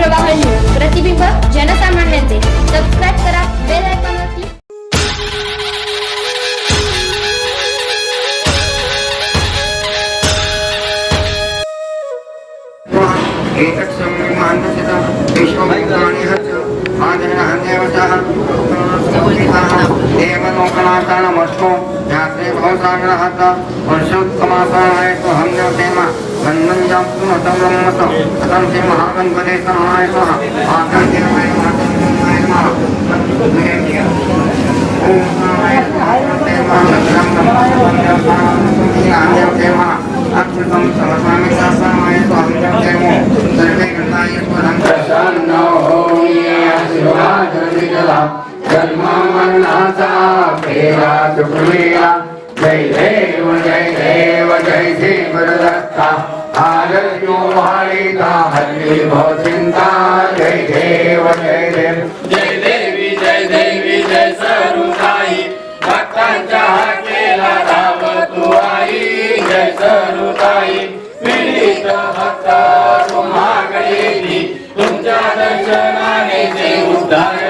प्रवाह न्यूज प्रतिबिंब जनसामान्यांचे. सबस्क्राईब करा बेल आयकॉनवरती एतत् सम्मानसितं विश्वभूतानि हर्ष यात्रे वर्षोत्तमासाय तु हम्यतेम गन्धञ्जं గంధం జాప్తుం అతం బ్రహ్మతం అతం శ్రీ మహాగణపదేశ నాయకుడు ఆకం అద్భుతం సర్వామి శాస్త్రమాయ స్వామి జయము సర్వే గణాయేశ్వరం ప్రసన్నో శివాజనికల జన్మ మన్నాసా ప్రేరా సుప్రియా जय देव जय देव जय देव दत्ता आरत्यो वाळीता हल्ली भवचिंता जय देव जय देव। जय देवी जय देवी जय सरुताई। भक्तांच्या हाकेला धाव तू आई। जय सरुताई। पीडित भक्त तुम्हा तुमच्या दर्शनाने ते उद्धार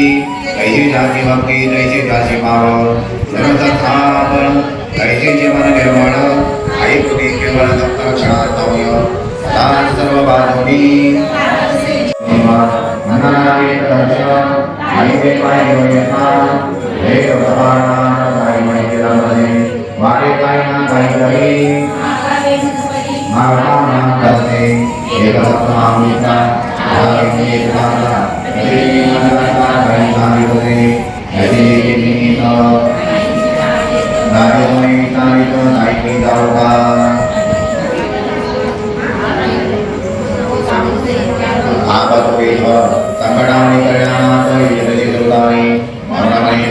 नादिती कैसी जाती भक्ती तैसी जाती माव सर्वसत्तापन कैसी जीवन निर्माण आई कृती केवळ दत्त क्षणार्थमय सदा सर्व बाजोनी मनाली दर्शन आई ते पाय योजना हे भगवान काही माहिती लागले वारे काय ना काही करी मागणे एकसत्तामिता आरण्ये काला यदि मनगता कैलानिपते यदि किनीत नायमयी तारित नायकी दावका आपत्वेह संकटानि कल्याणात यदि दुर्गानि मरणमयी